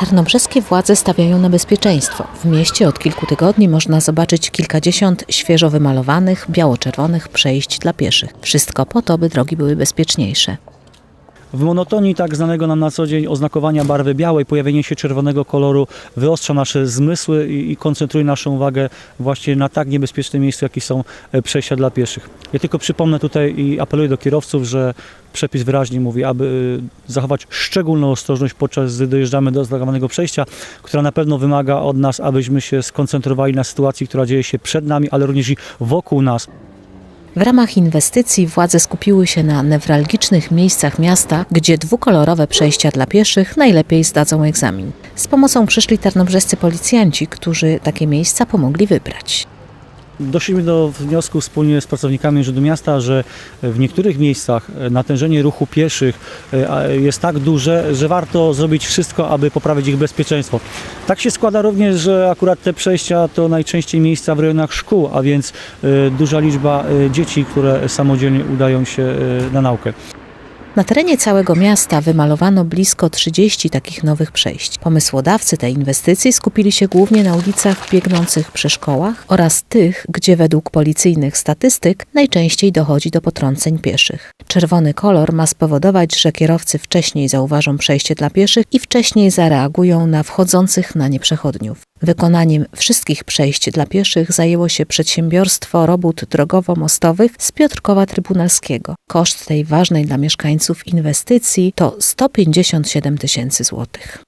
Tarnobrzeskie władze stawiają na bezpieczeństwo. W mieście od kilku tygodni można zobaczyć kilkadziesiąt świeżo wymalowanych, biało-czerwonych przejść dla pieszych. Wszystko po to, by drogi były bezpieczniejsze. W monotonii tak znanego nam na co dzień oznakowania barwy białej, pojawienie się czerwonego koloru wyostrza nasze zmysły i, i koncentruje naszą uwagę właśnie na tak niebezpiecznym miejscu, jakie są e, przejścia dla pieszych. Ja tylko przypomnę tutaj i apeluję do kierowców, że przepis wyraźnie mówi, aby e, zachować szczególną ostrożność podczas gdy dojeżdżamy do oznakowanego przejścia, która na pewno wymaga od nas, abyśmy się skoncentrowali na sytuacji, która dzieje się przed nami, ale również i wokół nas. W ramach inwestycji władze skupiły się na newralgicznych miejscach miasta, gdzie dwukolorowe przejścia dla pieszych najlepiej zdadzą egzamin. Z pomocą przyszli tarnobrzescy policjanci, którzy takie miejsca pomogli wybrać. Doszliśmy do wniosku wspólnie z pracownikami Urzędu Miasta, że w niektórych miejscach e, natężenie ruchu pieszych e, jest tak duże, że warto zrobić wszystko, aby poprawić ich bezpieczeństwo. Tak się składa również, że akurat te przejścia to najczęściej miejsca w rejonach szkół, a więc e, duża liczba dzieci, które samodzielnie udają się na naukę. Na terenie całego miasta wymalowano blisko 30 takich nowych przejść. Pomysłodawcy tej inwestycji skupili się głównie na ulicach biegnących przy szkołach oraz tych, gdzie według policyjnych statystyk najczęściej dochodzi do potrąceń pieszych. Czerwony kolor ma spowodować, że kierowcy wcześniej zauważą przejście dla pieszych i wcześniej zareagują na wchodzących na nie przechodniów. Wykonaniem wszystkich przejść dla pieszych zajęło się przedsiębiorstwo robót drogowo-mostowych z Piotrkowa Trybunalskiego. Koszt tej ważnej dla mieszkańców inwestycji to 157 tysięcy złotych.